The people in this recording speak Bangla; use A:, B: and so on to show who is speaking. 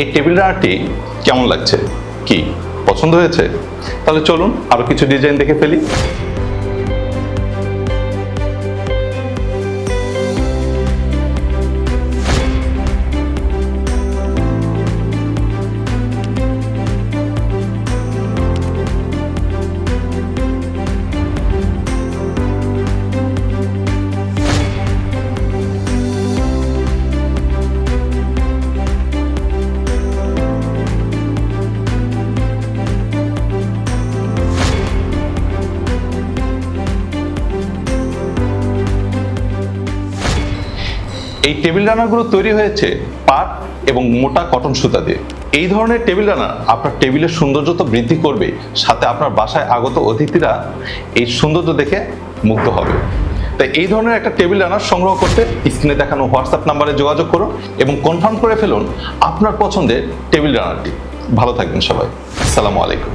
A: এই টেবিল আর্টটি কেমন লাগছে? কি? পছন্দ হয়েছে? তাহলে চলুন আরও কিছু ডিজাইন দেখে ফেলি। এই টেবিল রানারগুলো তৈরি হয়েছে পাট এবং মোটা কটন সুতা দিয়ে। এই ধরনের টেবিল রানার আপনার টেবিলের সৌন্দর্য তো বৃদ্ধি করবে, সাথে আপনার বাসায় আগত অতিথিরা এই সৌন্দর্য দেখে মুগ্ধ হবে। তাই এই ধরনের একটা টেবিল রানার সংগ্রহ করতে স্ক্রিনে দেখানো হোয়াটসঅ্যাপ নাম্বারে যোগাযোগ করুন এবং কনফার্ম করে ফেলুন আপনার পছন্দের টেবিল রানারটি। ভালো থাকবেন সবাই। আসসালামু আলাইকুম।